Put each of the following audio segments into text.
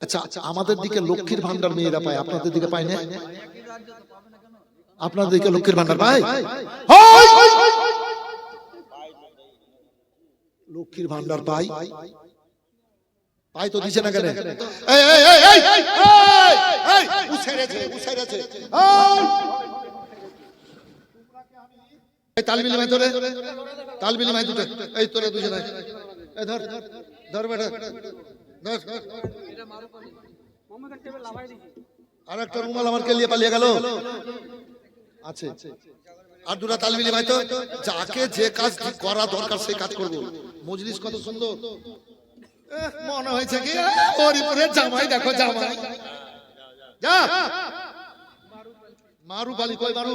আচ্ছা আচ্ছা আমাদের দিকে লক্ষ্মীর ভান্ডার মেয়েরা পায় আপনাদের দিকে পায় না? আপনাদের দিকে লক্ষ্মীর ভান্ডার পায়! লক্ষ্মীর ভান্ডার পাই পাই তো দিছে না কেন? এই, এই, এই, এই, এই, এই, এই, উছেড়েছে, উছেড়েছে। এই! এই তাল মিলি মাই তোরে তাল মিলি মাই দুটো। এই তোরে দুজনে। ধর ধর বেটা। ধর। আর একটা রুমাল আমার কে নিয়ে পালিয়ে গেল। আছে। আর দুটা তাল মিলি ভাই তো যাকে যে কাজ করা দরকার সেই কাজ করব। মজলিস কত সুন্দর। মনে হয়েছে কি? হরিপুরের জামাই, দেখো জামাই। যা। মারু বালি কই মারু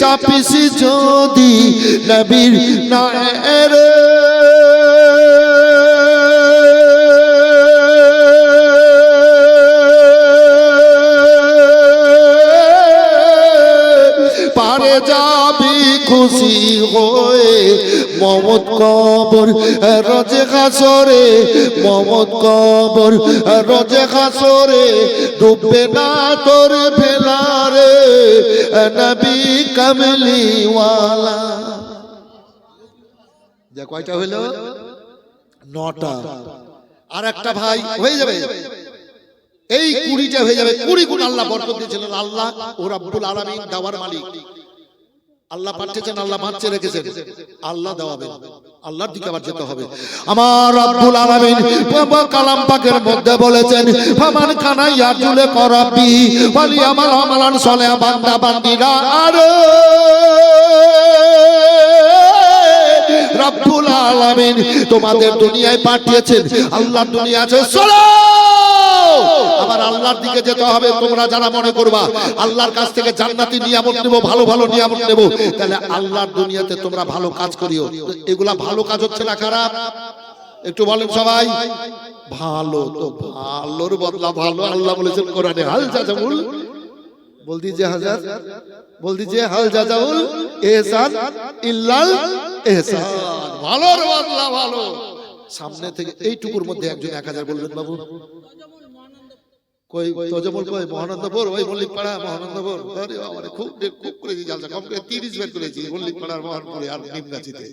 চাপিসি যদি নবীর না মমত কবর, রজে খাসরে মমত কবর, রজে খাসরে ডুববে না তোর ফেলারে, নবী কামলিওয়ালা। যে কয়টা হইল? নটা। আর একটা ভাই, হয়ে যাবে। এই কুড়িটা হয়ে যাবে। কুড়ি গুণ আল্লাহ বরকত দিয়েছিলেন। আল্লাহ ও রাব্বুল আলামিন দেওয়ার মালিক। আল্লাহ পাঠিয়েছেন আল্লাহ বাঁচিয়ে রেখেছেন আল্লাহ দেওয়াবেন। আল্লাহর দিকে আবার যেতে হবে। আমার রাব্বুল আলামিন কালাম পাকের মধ্যে বলেছেন ফামান কানা ইয়াজুলে করাবি বলি আমার আমালান সলে বান্দা বান্দিরা আরে রব্বুল আলামিন তোমাদের দুনিয়ায় পাঠিয়েছেন। আল্লাহ দুনিয়া আছে আবার আল্লাহর দিকে যেতে হবে, তোমরা যারা মনে করবা, আল্লাহর কাছ থেকে জান্নাতি নিয়ামত নেব, ভালো ভালো নিয়ামত নেব, তাহলে আল্লাহর দুনিয়াতে তোমরা ভালো কাজ করিও। এগুলা ভালো কাজ হচ্ছে না খারাপ? একটু বলেন সবাই। ভালো তো ভালোর বদলা ভালো, আল্লাহ বলেছেন কোরআনে, হাল জাজাবুল বল দিজে হাজার বল দিজে হাল জাজাউল, এহসান ইল্লাল এহসান। ভালোর বদলা ভালো। সামনে থেকে এইটুকুর মধ্যে একজন এক হাজার বলবেন বাবু। কই তজমল কই? মহানন্দপুর? ওই মল্লিক পাড়া মহানন্দপুর। আরে বাবারে খুব খুব করেছি জালসা কম করে তিরিশ বের করেছি মল্লিক পাড়ার মহানপুরে আর নিমগাছিতে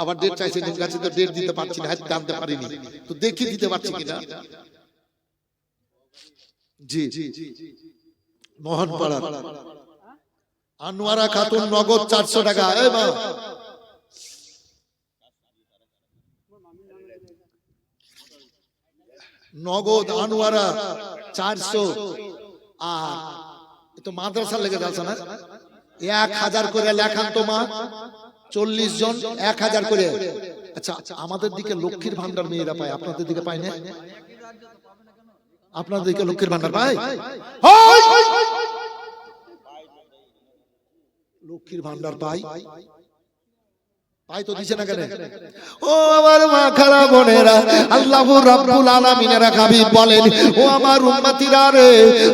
আবার ডেট চাইছে নিমগাছিতে ডেট দিতে পারছি না হাত টানতে পারিনি। তো দেখি দিতে পারছি কিনা জি মোহন পাড়া আনোয়ারা খাতুন নগদ চারশো টাকা। এই মা নগদ আনোয়ারা। চারশো। আর তো মাদ্রাসা লেগে যাচ্ছে না এক হাজার করে লেখান তো মা, চল্লিশ জন, এক হাজার করে। আচ্ছা আমাদের দিকে লক্ষ্মীর ভান্ডার মেয়েরা পায়, আপনাদের দিকে পায় না? আপনাদের দিকে লক্ষ্মীর ভান্ডার পায়? লক্ষ্মীর ভান্ডার পাই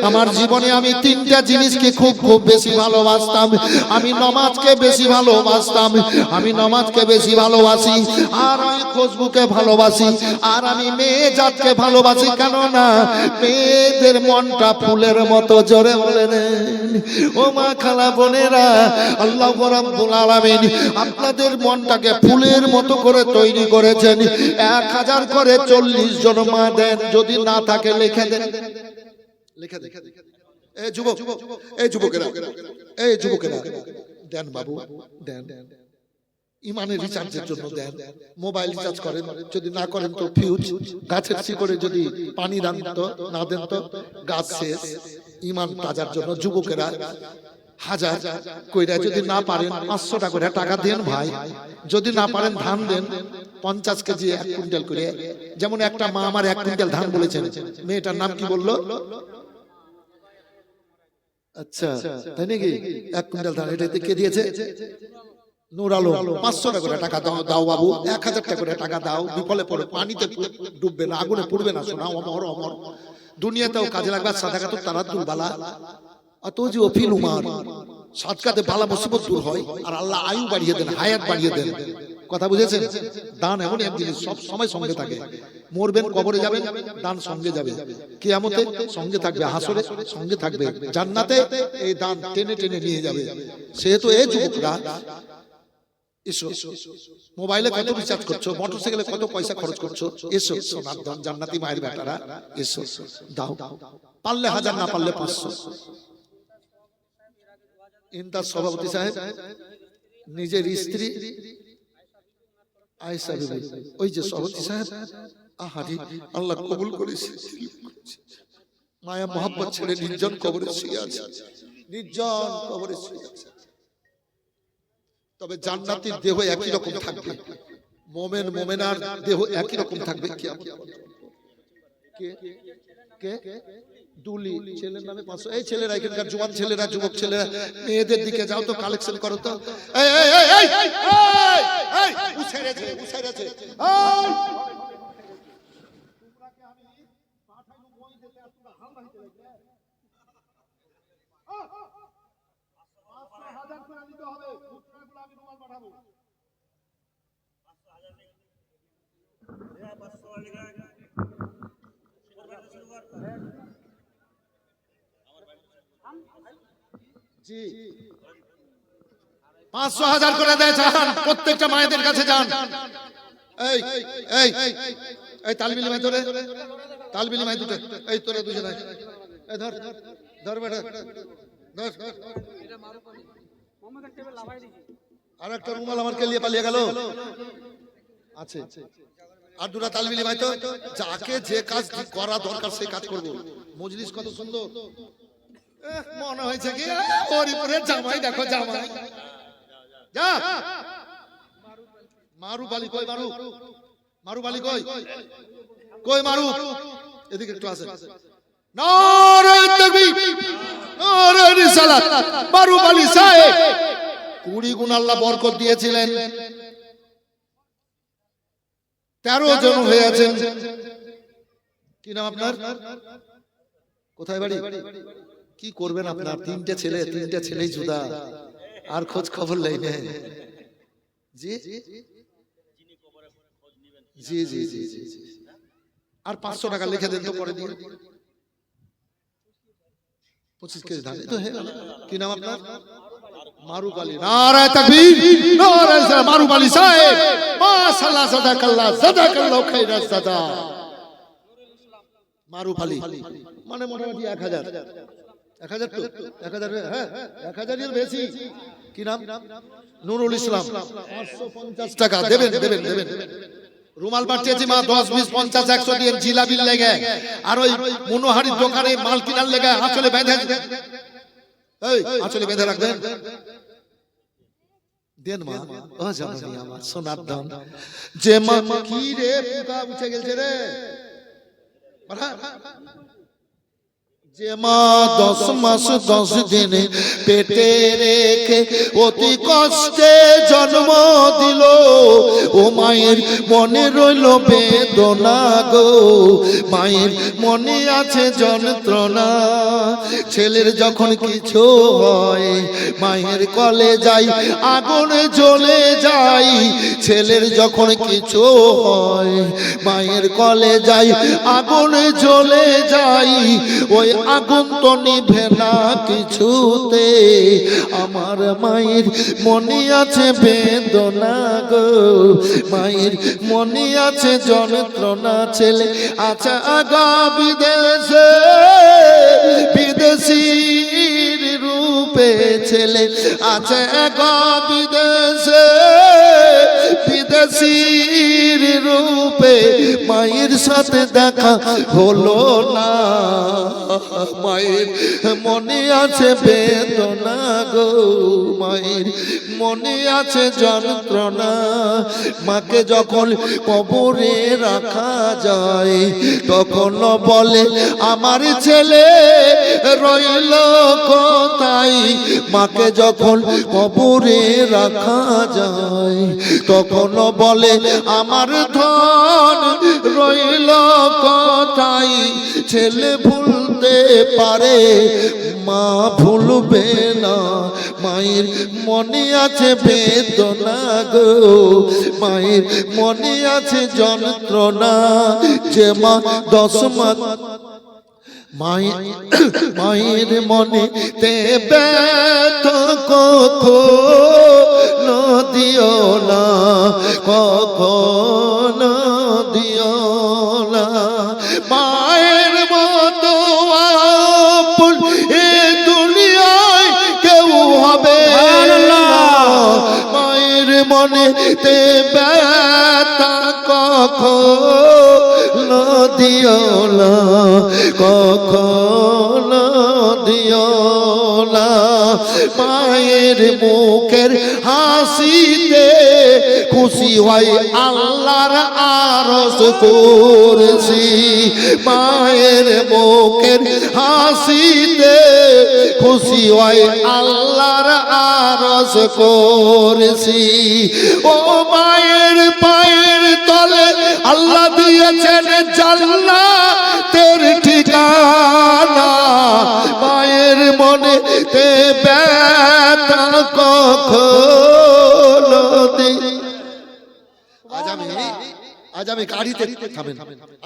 আমার জীবনে আমি তিনটা জিনিসকে খুব খুব বেশি ভালোবাসতাম। আমি নমাজকে বেশি ভালোবাসতাম, আমি নমাজকে বেশি ভালোবাসি, আর আমি খুশবুকে ভালোবাসি, আর আমি মেয়ে জাতকে ভালোবাসি কেন না মেয়েদের মনটা ফুলের মতো জোরে বলেন। ও মা খালা বোনেরা, আল্লাহ আপনাদের মনটাকে ফুলের মতো করে তৈরি করেছেন। এক হাজার করে চল্লিশ জন মা দেন, যদি না থাকে লিখে দেন। এই যুবক এই যুবকেরা এই যুবকেরা, দেন বাবু, দেন। ইমানের রিচার্জের জন্য দেন। মোবাইল রিচার্জ করেন। যদি না করেন তো ফিউজ গাছের শিকড়ে যদি পানি দান তো না দেন তো, গাছ শেষ। ইমান তাজার জন্য যুবকেরা হাজার কইরা যদি না পারেন পাঁচশো টাকা করে টাকা দেন ভাই। যদি না পারেন ধান দেন, পঞ্চাশ কেজি এক কুইন্টাল করে। যেমন একটা মা আমার এক কুইন্টাল ধান বলেছেন। মেয়েটার নাম কি বলল? আচ্ছা তাই নাকি? এক কুইন্টাল ধান, এটা কে দিয়েছে? পাঁচশো টাকা করে টাকা দাও দাও বাবু। এক হাজার টাকা করে টাকা দাও। বিফলে পড়ে, পানিতে ডুববে না, আগুনে পুড়বে না। শোনা অমর অমর। দুনিয়াতেও কাজে লাগবে সাদা কাতর তারা দুর্বালা অত যে অফিল উমার সাদকাতে বালা মুসিবত দূর হয়, আর আল্লাহ আয়ু বাড়িয়ে দেন, হায়াত বাড়িয়ে দেন। কথা বুঝেছেন? দান এমন এক জিনিস, সব সময় সঙ্গে থাকে। মরবেন, কবরে যাবেন, দান সঙ্গে যাবে। কিয়ামতে সঙ্গে থাকবে, হাসরে সঙ্গে থাকবে। জান্নাতে এই দান টেনে টেনে নিয়ে যাবে। সেহেতু এই যুবকরা, এসো, মোবাইলে কত রিচার্জ করছ মোটরসাইকেলে কত পয়সা খরচ করছ, এসো, সোনার দান জান্নাতি মায়ের বেটারা, এসো, দাও। পারলে হাজার, না পারলে পাঁচশো। ইন্টার সভাপতি সাহেব, নিজের স্ত্রী বিবি, ওই যে সভাপতি সাহেব, আহারি, আল্লাহ কবুল করেছে মায়া মোহাম্মদ ছেড়ে নির্জন কবরে শুয়ে আছে। নির্জন কবরে শুয়ে আছে। তবে জান্নাতের দেহ একই রকম থাকবে। মোমেন, মোমেনার দেহ একই রকম থাকবে। কি কে? কে? দুলি ছেলের নামে পাঁচশো এই ছেলেরা এখানকার জোয়ান ছেলেরা যুবক ছেলেরা মেয়েদের দিকে যাও তো কালেকশন করো তো এই এই এই এই এই এই উছেড়েছে উছেড়েছে এই জি পাঁচশো হাজার করে দেয় যান প্রত্যেকটা মায়েদের কাছে যান। এই এই এই তালবিলি মাই তোরে তালবিলি মাই দুটো। এই তোরে দুজনে। এই ধর ধর বেটা। ধর। আর একটা রুমাল আমার কে লিয়ে পালিয়ে গেল। আছে। আর দুটা তালবিলি ভাই তো। যাকে যে কাজ করা দরকার সেই কাজ করব। মজলিস কত সুন্দর। মনে হয়েছে কি? হরিপুরের জামাই, দেখো জামাই। যা। কই, মারু? মারু বালি কই? কই, মারু? এদিকে একটু সাহেব বরকত দিয়েছিলেন। তেরো জন হয়েছেন কি নাম আপনার? কোথায় বাড়ি? কি করবেন আপনার? তিনটে ছেলে তিনটে ছেলেই জুদা। আর খোঁজ খবর নেই জি? জি? জি জি জি জি। আর পাঁচশো টাকা লিখে দেন তো পরে দিন পঁচিশ কেজি ধান। তো হয়ে গেল। কি নাম আপনার? মারুফ আলী। নারায় তাকবীর। নারায় সালাম। মারুফ আলী সাহেব। মাশাআল্লাহ সাদাকাল্লাহ সাদাকাল্লাহ খাইরাস সাদা মারুফ আলী। মানে মোটামুটি এক হাজার। এক হাজার তো এক হাজার হ্যাঁ এক হাজারের বেশি। কি নাম? নুরুল ইসলাম। পাঁচশো পঞ্চাশ টাকা দেবেন দেবেন দেবেন। রুমাল পাঠিয়েছি মা দশ বিশ পঞ্চাশ একশো দিয়ে জিলাবির লেগে। আর ওই মনোহারির দোকানে মাল কিনার লেগে আঁচলে বেঁধে এই আঁচলে বেঁধে রাখবেন। দেন মা। ও জানি আমার সোনার দাম। যে মা কি রে পুকা উঠে গেছে রে। যে মা দশ মাস, দশ দিন পেটে রেখে অতি কষ্টে জন্ম দিল। ও মায়ের মনে রইল বেদনা গো। মায়ের মনে আছে যন্ত্রণা। ছেলের যখন কিছু হয়, মায়ের কলে যাই, আগুন জ্বলে যাই। ছেলের যখন কিছু হয়, মায়ের কলে যাই, আগুন জ্বলে যাই। ওই আগুন তো নিভে না কিছুতে। আমার মায়ের মনে আছে বেদনা গো। মায়ের মনে আছে যন্ত্রণা, ছেলে আচ্ছা আগা বিদেশে। বিদেশির রূপে ছেলে আছে আগা বিদেশে। বিদেশ বেশির রূপে মায়ের সাথে দেখা হলো না। মায়ের মনে আছে বেদনা গো, মায়ের মনে আছে যন্ত্রণা। মাকে যখন কবরে রাখা যায়, তখন বলে, আমার ছেলে রইল কোথায়? মাকে যখন কবরে রাখা যায়, তখন বলে, আমার ধন রইল কোথায়? ছেলে ভুলতে পারে, মা ভুলবে না। মায়ের মনে আছে বেদনা গো, মায়ের মনে আছে যন্ত্রণা। যে মা দশ মায়ের মনে তে কখনো দিও না, কখনো দিও তে ব্যথা কখ দিও না কখ দিও না। মায়ের মুখের হাসিতে খুশি হয়, আল্লাহর আরস করেছি মায়ের মুখের হাসিতে খুশি হয়, আল্লাহর আরস করেছি ও মায়ের পায়ের তলে আল্লাহ দিয়েছেন জান্নাতের আজ আমি গাড়িতে থামেন।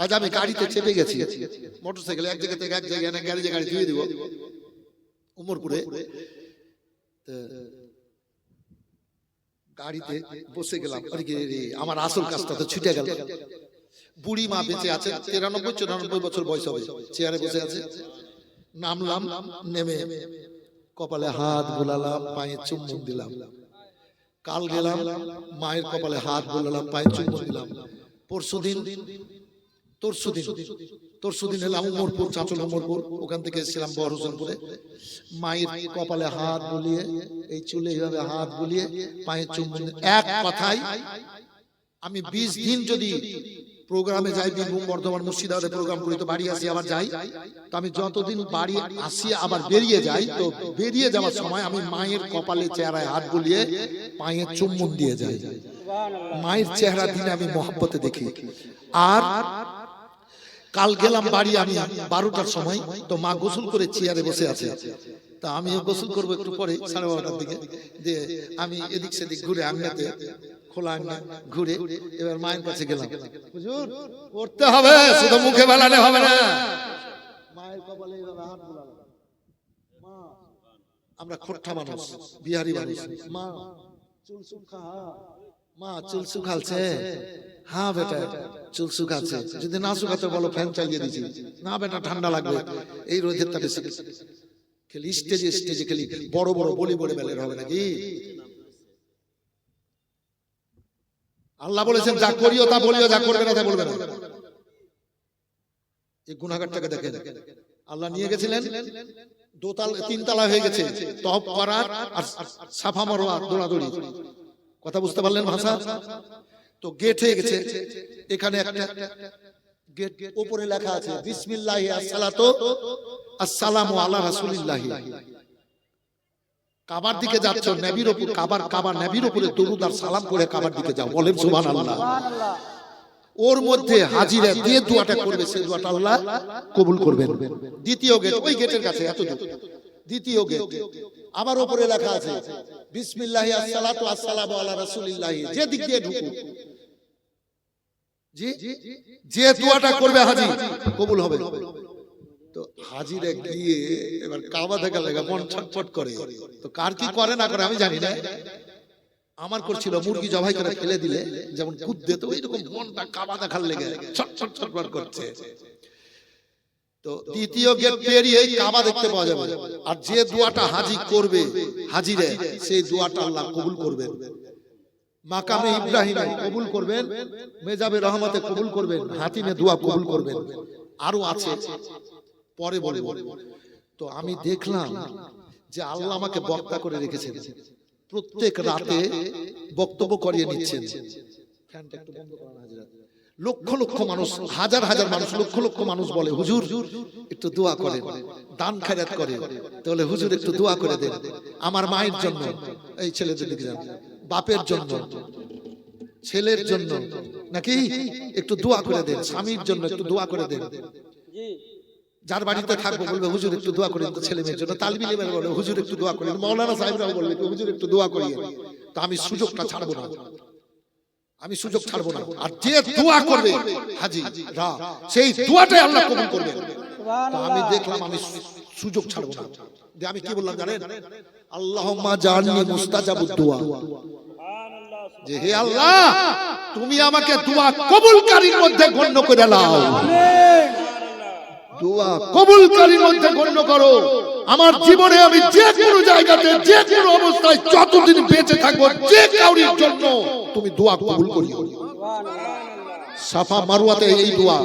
আজ আমি গাড়িতে চেপে গেছি। মোটরসাইকেল এক জায়গা থেকে এক জায়গায় এনে গ্যারেজে গাড়ি ধুয়ে দিব। উমরপুরে গাড়িতে বসে গেলাম। আমার আসল কাজটা তো ছুটে গেল। বুড়ি মা বেঁচে আছে তিরানব্বই চুরানব্বই বছর বয়স হবে। চেয়ারে বসে আছে। নামলাম নেমে। কপালে হাত বুলালাম পায়ে চুম্বন দিলাম। কাল গেলাম মায়ের কপালে হাত বুলালাম পায়ে চুম্বন দিলাম। পরশুদিন, তরশুদিন তরশুদিন এলাম উমরপুর চাঁচল উমরপুর ওখান থেকে এসেছিলাম বড় হোসেনপুরে মায়ের কপালে হাত বুলিয়ে, এই চুলে এইভাবে হাত বুলিয়ে পায়ে চুম্বন এক কথায়, আমি বিশ দিন যদি প্রোগ্রামে যাই, বীরভূম বর্ধমান মুর্শিদাবাদে প্রোগ্রাম করি, তো বাড়ি আসি, আবার যাই। তো আমি যতদিন বাড়ি আসি, আবার বেরিয়ে যাই, তো বেরিয়ে যাওয়ার সময় আমি মায়ের কপালে চেহারায় হাত বুলিয়ে পায়ে চুম্বন দিয়ে যাই। মায়ের চেহারা দিনে আমি মহব্বতে দেখি। আর কাল গেলাম বাড়ি আমি বারোটার সময়, তো মা গোসল করে চেয়ারে বসে আছে। তা আমিও গোসল করব একটু পরে, সাড়ে বারোটার দিকে। দিয়ে আমি এদিক সেদিক ঘুরে খোলা ঘুরে এবার মায়ের কাছে গেলাম। করতে হবে, শুধু মুখে বেলানে হবে না। মায়ের কপালে। মা, আমরা খোট্টা মানুষ, বিহারি মানুষ। মা, চুল শুকা মা চুল শুকালছে হ্যাঁ বেটা চুল শুকাচ্ছে। যদি না শুকাতে বলো ফ্যান চালিয়ে দিছি। না বেটা ঠান্ডা লাগবে। এই রোদের খেলি স্টেজে স্টেজে খেলি। বড় বড় বলি বলে বেলের হবে নাকি? আল্লাহ বলেছেন যা করিও তা বলিও যা করবে না তা বলবে না। এই গুনাহগারটাকে দেখেন আল্লাহ নিয়ে গেছিলেন। দোতাল তিনতলা হয়ে গেছে। তহব করার আর সাফা মারোয়া দৌড়াদৌড়ি। কথা বুঝতে পারলেন ভাষা? তো গেট হয়ে গেছে। এখানে একটা গেট উপরে লেখা আছে, বিসমিল্লাহি আসসালাতু আসসালামু আলা রাসূলিল্লাহি। কাবার দিকে যাচ্ছ, নবীর উপর কাবার কাবার, নবীর উপরে দরুদ আর সালাম করে কাবার দিকে যাও। বলেন, সুবহানাল্লাহ। ওর মধ্যে হাজিরা দিয়ে দোয়াটা করবে সেই দোয়াটা আল্লাহ কবুল করবেন। দ্বিতীয় গেট ওই গেটের কাছে এত দূর দ্বিতীয় গেট আবার উপরে লেখা আছে বিসমিল্লাহি আসসালাতু আসসালামু আলা রাসূলিল্লাহি। যে দিক দিয়ে ঢুকু জি? যে দোয়াটা করবে হাজি কবুল হবে। তো হাজিরা গিয়ে এবার কাবা দেখা লেগে মন ছটফট করে। তো কার কি করে না করে আমি জানি না। আমার করছিল মুরগি জবাই করে ফেলে দিলে যেমন কুদ্দে তো এইরকম মনটা কাবা দেখার লেগে ছটফট ছটফট করছে। তো দ্বিতীয় গেট পেরিয়ে কাবা দেখতে পাওয়া যাবে। আর যে দোয়াটা হাজি করবে হাজিরে সেই দোয়াটা আল্লাহ কবুল করবেন। মাকামে ইব্রাহিমে কবুল করবেন মেজাবে রহমতে কবুল করবেন হাতিমে দোয়া কবুল করবেন। আরও আছে। পরে বলব। তো আমি দেখলাম যে আল্লাহ আমাকে বক্তা করে রেখেছেন। প্রত্যেক রাতে বক্তব্য করিয়ে নিচ্ছেন। ফ্যানটা একটু বন্ধ করান হাজরা। লক্ষ লক্ষ মানুষ হাজার হাজার মানুষ লক্ষ লক্ষ মানুষ বলে হুজুর একটু দোয়া করেন দান খায়রাত করে তাহলে হুজুর একটু দোয়া করে দেন আমার মায়ের জন্য এই দিকে যান বাপের জন্য ছেলের জন্য নাকি একটু দোয়া করে দেন স্বামীর জন্য একটু দোয়া করে দেন যার বাড়িতে থাকব বলবে হুজুর একটু দোয়া করেন ছেলে মেয়ের জন্য তালবি নেবেন বলে হুজুর একটু দোয়া করেন মৌলানা সাহেবরাও বলবে হুজুর একটু দোয়া করিয়ে তা আমি সুযোগটা ছাড়বো না আমি সুযোগ ছাড়বো না। আর যে দোয়া করবে হাজি রা সেই দোয়াটাই আল্লাহ কবুল করবে আমি দেখলাম আমি সুযোগ ছাড়বো না। যে আমি কি বললাম জানেন? আল্লাহুম্মা জাননি মুস্তাজাবুদ দোয়া। যে হে আল্লাহ তুমি আমাকে দোয়া কবুলকারীর মধ্যে গণ্য করে নাও দোয়া কবুলকারীর মধ্যে গণ্য করো। আমার জীবনে আমি যে কোনো জায়গাতে যে কোনো অবস্থায় যতদিন বেঁচে থাকব যে কাউরির জন্য তুমি দোয়া কবুল করিও। সাফা মারুয়াতে এই দোয়া।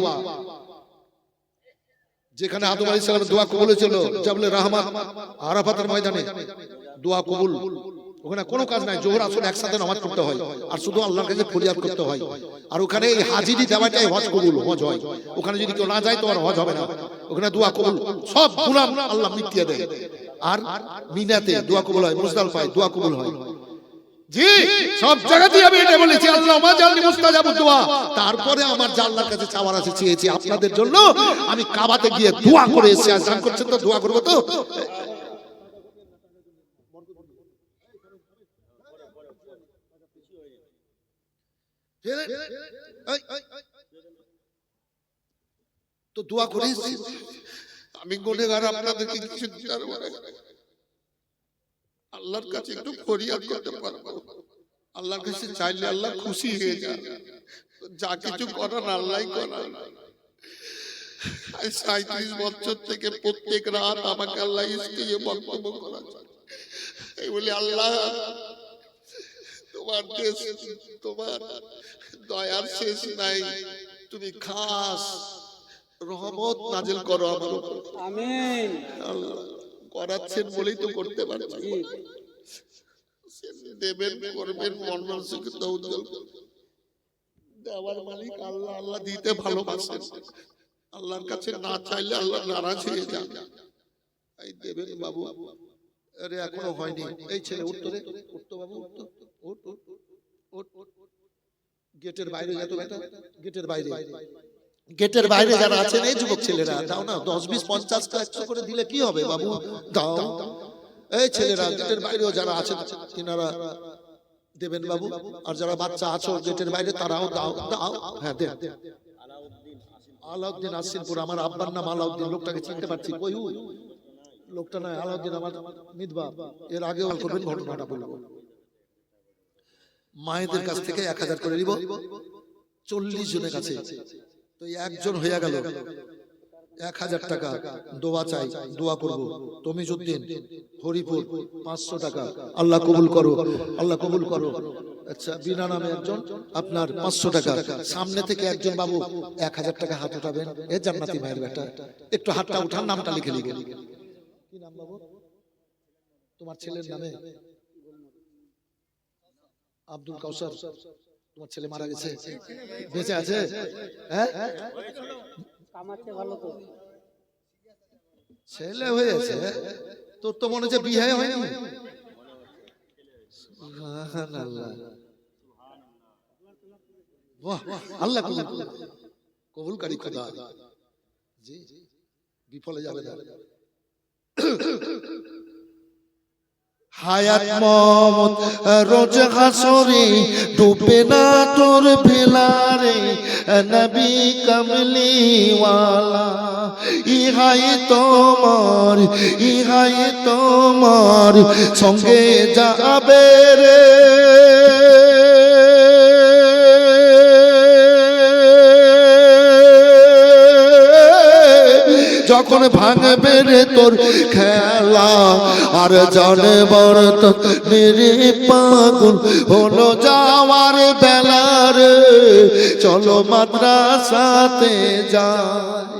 যেখানে আদম আলাইহিস সালামের দোয়া কবুল হয়েছিল জাবলে রাহমাত আরাফাতের ময়দানে দোয়া কবুল। ওখানে কোনো কাজ নাই, জোহর আসর একসাথে নামাজ পড়তে হয়। আর শুধু আল্লাহর কাছে ফরিয়াদ করতে হয়। আর ওখানে এই হাজিরি দেওয়াটাই হজ কবুল, হজ হয়। ওখানে যদি কেউ না যায় তো আর হজ হবে না। ওখানে দোয়া কবুল, সব গুলাম আল্লাহ মিটিয়ে দেয়। আর মিনাতে দোয়া কবুল হয়, মুজদাল পায়, দোয়া কবুল হয়। জি, সব জায়গাতেই আমি এটা বলেছি, আল্লাহ মা জাননি মুস্তাজাবুদ দোয়া। তারপরে আমার যা কাছে চাওয়ার আছে, চেয়েছি আপনাদের জন্য, আমি কাবাতে গিয়ে দোয়া করে এসে আজান করছেন তো দোয়া করব তো? তো দোয়া করে। আমি গুনেগার আপনাদেরকে কিছু দিতে আল্লাহর কাছে একটু ফরিয়াদ করতে পারব। আল্লাহর কাছে চাইলে আল্লাহ খুশি হয়ে যান যা কিছু করার আল্লাহ করান সাঁত্রিশ বছর থেকে প্রত্যেক রাত আমাকে আল্লাহ স্টেজে বক্তব্য করাচ্ছে। এই বলে আল্লাহ তোমার দেশ তোমার দয়ার শেষ নাই। তুমি খাস। রহমত নাজিল করো আমার উপর। আমিন। আল্লাহ করাচ্ছেন বলেই তো করতে পারছি। দেবেন করবেন উজ্জ্বল দেওয়ার মালিক আল্লাহ আল্লাহ দিতে ভালোবাসেন। আল্লাহর কাছে না চাইলে আল্লাহ নারাজ হয়ে যান। এই দেবেন বাবু আরে এখনও হয়নি। এই ছেলে উঠতো রে উঠতো বাবু উঠতো গেটের বাইরে যারা আছেন, এই যুবক ছেলেরা, দাও না, দশ, বিশ একশো করে দিলে কি হবে, বাবু? দাও। এই ছেলেরা, গেটের বাইরেও যারা আছেন, তিনারা দেবেন বাবু। আর যারা বাচ্চা আছো, গেটের বাইরে, তারাও দাও দাও। হ্যাঁ দেন। আলাউদ্দিন আসিনপুর, আমার আব্বার নাম আলাউদ্দিন, লোকটাকে চিনতে পারছি। কই লোকটা নয়, আলাউদ্দিন আমার মিতবা এর আগেও করবেন ঘটনাটা বলব। মায়েদের কাছ থেকে এক হাজার করে নিব। চল্লিশ জনের কাছে। তো একজন হয়ে গেল। এক হাজার টাকা দোয়া চাই, দোয়া করব। তমিজুদ্দিন, হরিপুর, পাঁচশো টাকা। আল্লাহ কবুল করো, আল্লাহ কবুল করো। আচ্ছা বিনা নামে একজন, আপনার পাঁচশো টাকা। সামনে থেকে একজন বাবু এক হাজার টাকা হাত উঠাবেন। এ জান্নাতি মায়ের বেটা। একটু হাতটা উঠান, নামটা লিখে লিখে। কি নাম বাবু? তোমার ছেলের নামে? আব্দুল কাউসার তোমার ছেলে মারা গেছে। বেঁচে আছে? হ্যাঁ। কামাচ্ছে ভালো তো। ছেলে হয়েছে তোর তো মনে হচ্ছে বিয়ে হয়নি। সুবহানাল্লাহ। বাহ আল্লাহ। কবুলকারী খোদা। জি। বিফলে যাবে না। হায়াত মমত রোজ হাসরে ডুবে না তোর ভেলারে, নবী কমলি ওয়ালা ইহাই তোমার ইহাই তোমার, সঙ্গে যাবে রে। ভাঙবে রে তোর খেলা। আর জানে বরত মেরে পাগল হলো যাওয়ার বেলা রে। চলো মাদ্রাসাতে যাই।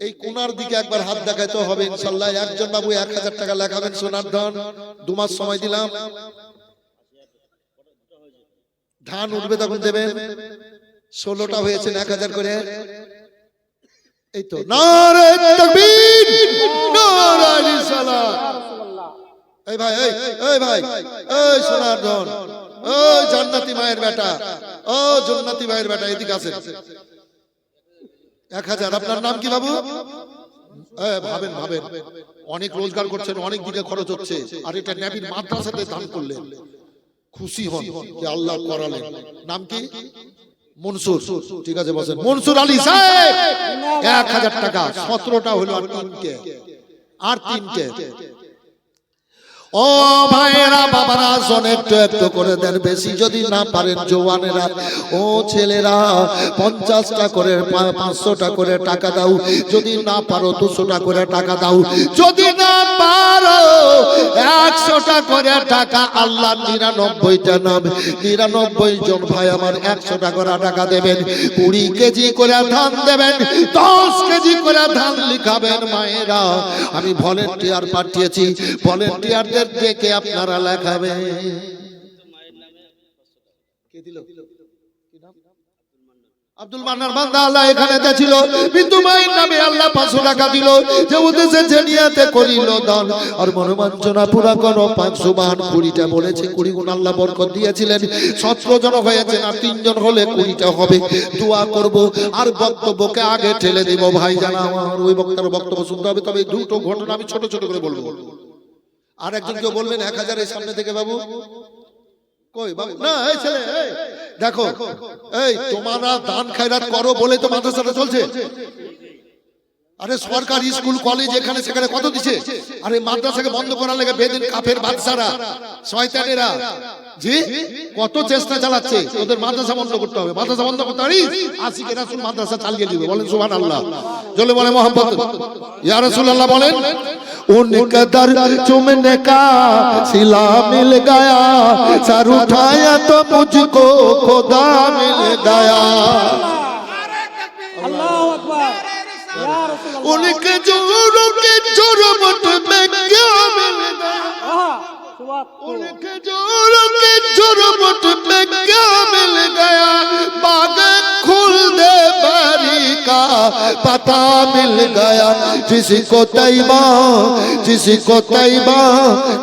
এই কোনার দিকে একবার হাত দেখাইতে হবে ইনশাল্লাহ। একজন বাবু এক হাজার টাকা লেখাবেন সোনার ধন। দু মাস সময় দিলাম। ধান উঠবে তখন দেবেন। ষোলোটা হয়েছে, এক হাজার করে। এই তো নারে তাকবীর নারে রিসালাত এই ভাই এই এই ভাই এই সোনার ধন ওই জান্নাতি মায়ের বেটা ও জান্নাতি মায়ের বেটা এদিকে আছে এক হাজার আপনার নাম কি বাবু? ভাবেন ভাবেন। অনেক রোজগার করছেন অনেক দিকে খরচ হচ্ছে আর এটা নেবির মাদ্রাসাতে দান করলেন। খুশি হন যে আল্লাহ করালেন। নাম কি? মনসুর। ঠিক আছে বসেন। মনসুর আলী সাহেব এক হাজার টাকা সতেরোটা হলো আর তিনটে। আর তিনটে। ও ভাইয়েরা, বাবারা, শোন, একটু একটু করে দেন, বেশি যদি না পারেন জোয়ানেরা ও ছেলেরা, পঞ্চাশটা করে পাঁচশোটা করে টাকা দাও। যদি না পারো, দুশোটা করে টাকা দাও। যদি না পারো, একশোটা করে টাকা, আল্লাহ নিরানব্বইটা নাম। নিরানব্বই জন ভাই আমার একশোটা করে টাকা দেবেন। কুড়ি কেজি করে ধান দেবেন, দশ কেজি করে ধান লিখাবেন মায়েরা। আমি ভলেন্টিয়ার পাঠিয়েছি ভলেন্টিয়ারদের ডেকে আপনারা দিল? আব্দুল মান্নার বান্দা আল্লাহ এখানে কিন্তু মায়ের নামে আল্লাহ পাঁচশো টাকা দিল। যে উদ্দেশ্যে জেনিয়াতে করিল দান। আর মনোমাঞ্চনা পুরা কোন পাঁচশো কুড়িটা বলেছে, কুড়ি গুণ আল্লাহ বরকত দিয়েছিলেন। জন তিনজন হলে কুড়িটা হবে। দোয়া করব আর বক্তব্যকে আগে ঠেলে দিব। ভাই জানা, আমার ওই বক্তার বক্তব্য শুনতে হবে, তবে দুটো ঘটনা আমি ছোট ছোট করে বলব। আর একজন কেউ বলবেন এক হাজারের সামনে থেকে বাবু। কই বাবু? না এই ছেলে দেখো এই তোমরা দান খায়রাত করো বলে তো মাদ্রাসাটা চলছে। আরে সরকারি স্কুল কলেজ এখানে সেখানে কত দিছে? আরে মাদ্রাসাকে বন্ধ করার লেগে বেদিন কাফের বাদশারা। শয়তানেরা। জি? কত চেষ্টা চালাচ্ছে? ওদের মাদ্রাসা বন্ধ করতে হবে। মাদ্রাসা বন্ধ করতে পারিস? আশিকে রাসূল মাদ্রাসা চালিয়ে দিবে। বলেন সুবহানাল্লাহ। জলে বলে মোহাম্মদ। ইয়া রাসূলুল্লাহ বলেন उन कदर चुमने का सिला मिल गया। सर उठाया तो मुझको खुदा मिल गया। उनके जुर्म के जुर्म में क्या मिल गया? उनके जोरों के जुर्मट में क्या मिल गया? बाग खुल दे बारी का पता मिल गया। जिसको तैबा जिसको तैबा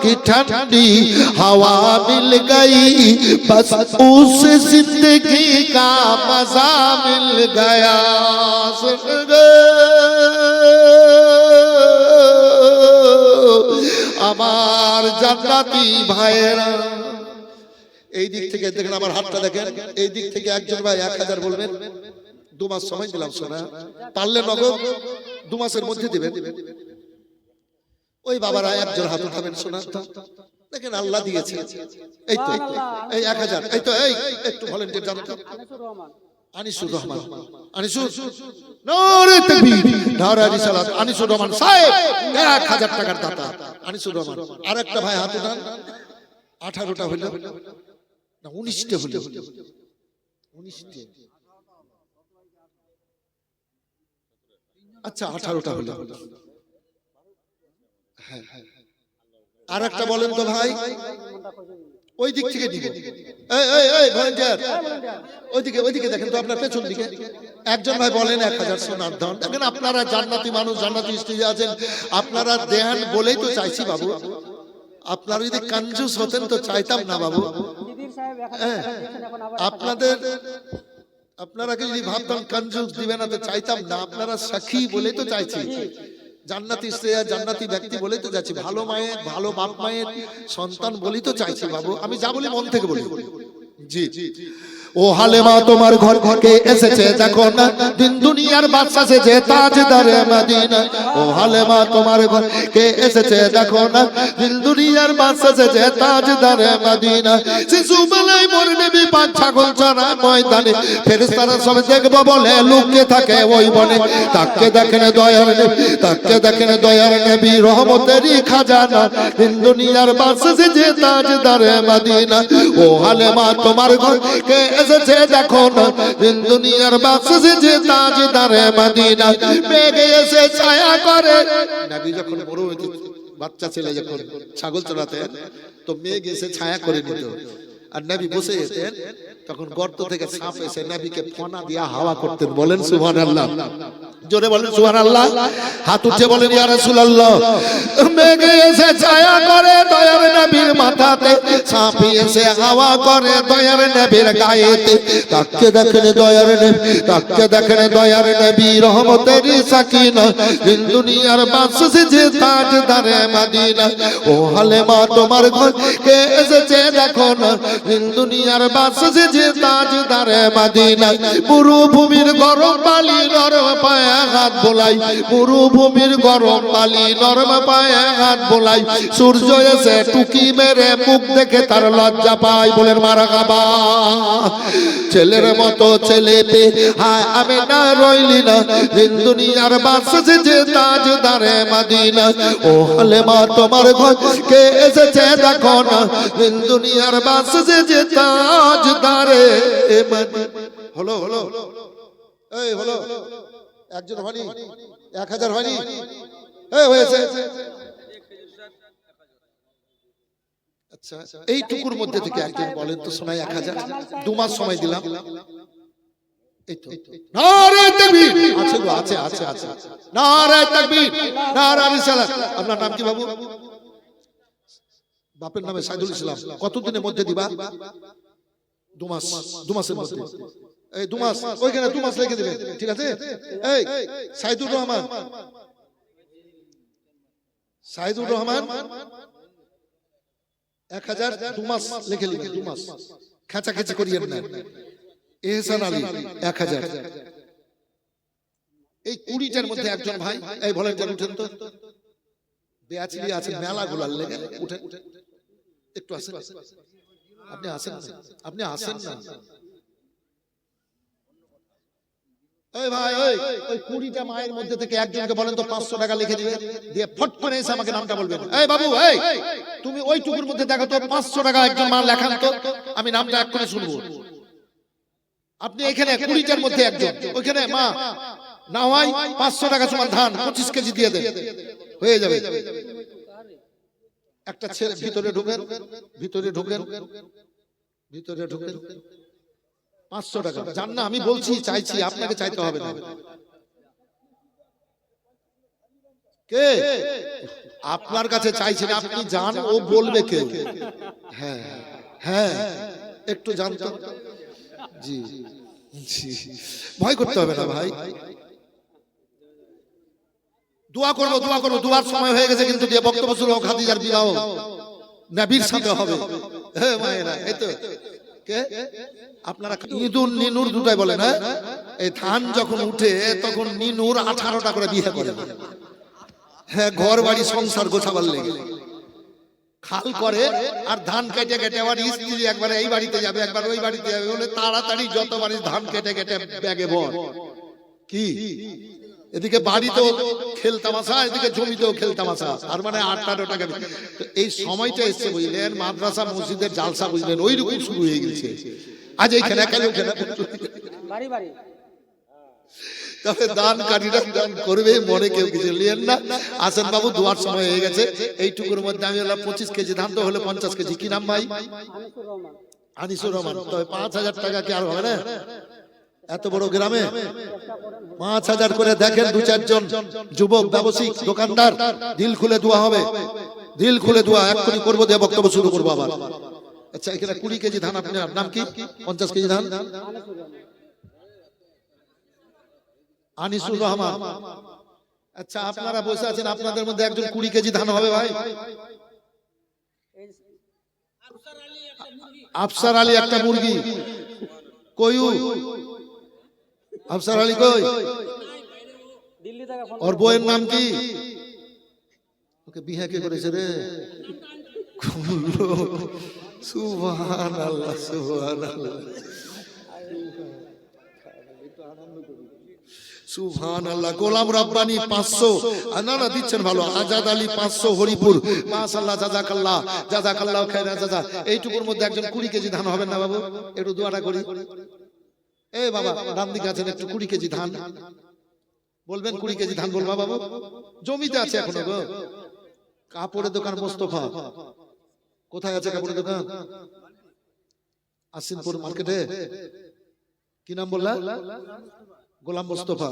की ठंडी हवा मिल गई, बस उस ज़िंदगी का मज़ा मिल गया। सुन गए আমার জান্নাতি ভাইয়েরা। এই দিক থেকে দেখেন আমার হাতটা দেখেন। এই দিক থেকে একজন ভাই এক হাজার বলবেন, দু মাস সময় দিলাম সোনা। পারলে নগদ দু মাসের মধ্যে দিবেন। ওই বাবারা একজন হাত উঠাবেন সোনা। দেখেন আল্লাহ দিয়েছে। এই তো, এই এক হাজার। এই তো, এই, একটু ভলেন্টিয়ার জানো তো আনিসুর রহমান। আনিসুর। নারে তাকবীর নারে রিসালাত আনিসুর রহমান সাহেব এক হাজার টাকার দাতা। আনিসুর রহমান। আর একটা ভাই হাত উঠান আঠারোটা হইল। না উনিশটা হইল। উনিশটা। আচ্ছা আঠারোটা হইল। হ্যাঁ হ্যাঁ। আর একটা বলেন তো ভাই। ওই দিক থেকে ওইদিকে ওইদিকে দেখেন তো আপনার পেছন দিকে। একজন ভাই বলেন, এক হাজার সোনার ধন। দেখেন আপনারা জান্নাতি মানুষ, জান্নাতি স্ত্রী আছেন। আপনারা দেন বলেই তো চাইছি বাবু। আপনারা যদি কনজুস হতেন তো চাইতাম না বাবু। আবার আপনাদের, আপনারা যদি ভাবতাম কনজুস দিবেন না, তো চাইতাম না। আপনারা সাক্ষী বলেই তো চাইছি। জান্নাতি শ্রেয়া জান্নাতি ব্যক্তি বলেই তো যাচ্ছি। ভালো মায়ের ভালো বাপ মায়ের সন্তান বলি তো চাইছি বাবু। আমি যা বলি মন থেকে বলি। জি জি। ও হালেমা তোমার ঘর ঘরকে এসেছে দেখো না দিন দুনিয়ার বাদশা এসেছে তাজদারে মদিনা ও হালেমা তোমার ঘর কে এসেছে দেখো না দিন দুনিয়ার বাদশা এসেছে তাজদারে মদিনা শিশু বেলায় মোর নেবি পাঁচ ছাগল চড়া ময়দানে। ফেরেশতারা সব দেখব বলে লুকিয়ে থাকে ওই বনে। তাকে দেখেন দয়ার নেবি, তাকে দেখেন দয়ার নেবি, রহমতেরই খাজানা। দিন দুনিয়ার বাদশা এসেছে তাজদারে মদিনা ও হালেমা তোমার ঘর কে এসেছে দেখো দিন দুনিয়ার বাদশা যে তাজদারে মদিনা। মেঘে এসে ছায়া করে। নবী যখন বড় হয়েছে, বাচ্চা ছেলে যখন, ছাগল চড়াতে, তো মেঘ এসে ছায়া করে নিত। আর নবী বসে যেতেন, তখন গর্ত থেকে সাপ এসে নবীকে ফনা দিয়া হাওয়া করতেন। বলেন সুবহানাল্লাহ। জোরে বলেন সুবহানাল্লাহ। হাত উঠে বলেন ইয়া রাসূলুল্লাহ। মেঘে এসে ছায়া করে দয়ার নবীর মাথাতে সাপ এসে হাওয়া করে দয়ার নবীর গায়েতে। তাকে দেখেন দয়ার নবী তাকে দেখেন দয়ার নবী রহমতের সাকিনা। দিন দুনিয়ার বাদশা যে তাজদারে মদিনা। ও হালেমা তোমার ঘর কে এসেছে দেখো না। দিন দুনিয়ার বাদশা যে তাজদারে মদিনা। মরুভূমির গরম বালি নরম পায়ে হাত বোলাই, মরুভূমির গরম পায়ে হাত বোলাই। সূর্য এসে টুকি মেরে মুখ দেখে তার লজ্জা পায় বলেন মারা ছেলের মতো ছেলে পে, হায়, আমি না রইলি না। দিন দুনিয়ার বাদশা যে তাজদারে মদিনা। ও হালেমা, তোমার ঘর কে এসেছে দেখো না। দিন দুনিয়ার বাদশা যে তাজদারে মদিনা। হলো হলো হলো। একজন হয়নি? এক হাজার হয়নি? হয়েছে। আচ্ছা এই টুকুর মধ্যে থেকে একজন বলেন তো শোনাই এক হাজার। দু মাস সময় দিলাম। আপনার নাম কি বাবু? বাপের নামে সাইদুল ইসলাম। কতদিনের মধ্যে দিবা? দু মাস দু মাসের মধ্যে। এই দু মাস ওইখানে দু মাস রেখে দিবেন। ঠিক আছে? এই সাইদুর রহমান। সাইদুর রহমান এক হাজার দু মাস লিখে নিবেন দু মাস খেঁচা খেঁচি করিয়েন না। এহসান আলী এক হাজার। এই কুড়িটার মধ্যে একজন ভাই এই ভলেন্টিয়ার উঠেন তো। বেয়াচিলি আছে মেলা গুলার লেগে উঠে একটু আসেন। আপনি আসেন আপনি আসেন না? ওই ভাই ওই ওই কুড়িটা মায়ের মধ্যে থেকে একজনকে বলেন তো পাঁচশো টাকা লিখে দিবে। দিয়ে ফট করে এসে আমাকে নামটা বলবেন। এই বাবু, এই, তুমি ওই টুকুর মধ্যে দেখো তো পাঁচশো টাকা একজন মা লেখান তো, আমি নামটা এক করে শুনব। আপনি এখানে কুড়িটার মধ্যে একজন, ওইখানে মা, না হয় পাঁচশো টাকা সমান ধান, পঁচিশ কেজি দিয়ে দেবে হয়ে যাবে। একটা ছেলে ভিতরে ঢুকেন ভিতরে ঢুকেন ভিতরে ঢুকেন। পাঁচশো টাকা। জান না আমি বলছি চাইছি আপনাকে চাইতে হবে না। কে? আপনার কাছে চাইছেন আপনি যান ও বলবে কে হ্যাঁ হ্যাঁ একটু জানতো। জি। জি ভয় করতে হবে না ভাই। দোয়া করব দোয়া করব। দোয়ার সময় হয়ে গেছে কিন্তু বক্তব্য শুরু খাদিজার বিবাহ। নবীর সাথে হবে। হ্যাঁ মায়েরা এই তো। আপনারা ইঁদুর নিনুর দুটাই বলেন হ্যাঁ? এই ধান যখন উঠে, তখন নিনুর আঠারোটা করে বিয়ে করে। হ্যাঁ ঘর বাড়ি সংসার গোছাবার লেগে। খাল করে আর ধান কেটে কেটে আবার স্ত্রী একবার এই বাড়িতে যাবে, একবার ওই বাড়িতে যাবে। বলে তাড়াতাড়ি যত বাড়ি ধান কেটে কেটে ব্যাগে ভর। কি? এদিকে বাড়িতেও খেলতামাশা এদিকে জমিতেও খেলতামাশা আর মানে আটটা টাকা তো এই সময়টা এসছে বুঝলেন মাদ্রাসা মসজিদের জালসা বুঝলেন ওই রকম শুরু হয়ে গেছে। আজ এইখানে এখানে ওখানে বাড়ি বাড়ি। তবে দান কারীরা দান করবে মনে কেউ কিছু নিয়েন না। আসেন বাবু দুয়ার সময় হয়ে গেছে। এইটুকুর মধ্যে আমি হলাম পঁচিশ কেজি ধান তো হলে পঞ্চাশ কেজি। কি নাম ভাই? আনিসুর রহমান। তবে পাঁচ হাজার টাকা কি আর হবে না? এত বড় গ্রামে পাঁচ হাজার করে দেখেন দু চারজন যুবক, ব্যবসায়িক, দোকানদার, দিল খুলে দোয়া হবে। দিল খুলে দোয়া, এক্ষুনি করব, দিয়ে বক্তব্য শুরু করব আবার। আচ্ছা এখানে কুড়ি কেজি ধান আপনার নাম কি? পঞ্চাশ কেজি ধান? আনিসুর রহমান। আচ্ছা আপনারা বসে আছেন, আপনাদের মধ্যে একজন কুড়ি কেজি ধান হবে ভাই। আফসার আলী একটা মুরগি। কয়ু আফসার আলী কই? দিল্লি থেকে ফোন ওর বউয়ের নাম কি? ওকে বিহা কে করেছে রে? সুবহান আল্লাহ সুবহান আল্লাহ আল্লাহ গোলাম রব্বানি পাঁচশো। না না দিচ্ছেন ভালো। আজাদ আলী পাঁচশো হরিপুর। মাশাল্লাহ জাজাকাল্লাহ। জাজাকাল্লাহ খায়রা জাজা এইটুকুর মধ্যে একজন কুড়ি কেজি ধান হবে না বাবু? একটু দোয়াটা করি। বাবা দিকে আছেন একটু কুড়ি কেজি ধান। বলবেন কুড়ি কেজি ধান বলবা জমিতে আছে কাপড়ের দোকান মোস্তফা কোথায় আছে কাপড়ের দোকান? আসিনপুর মার্কেটে? কি নাম বললা? গোলাম মোস্তফা।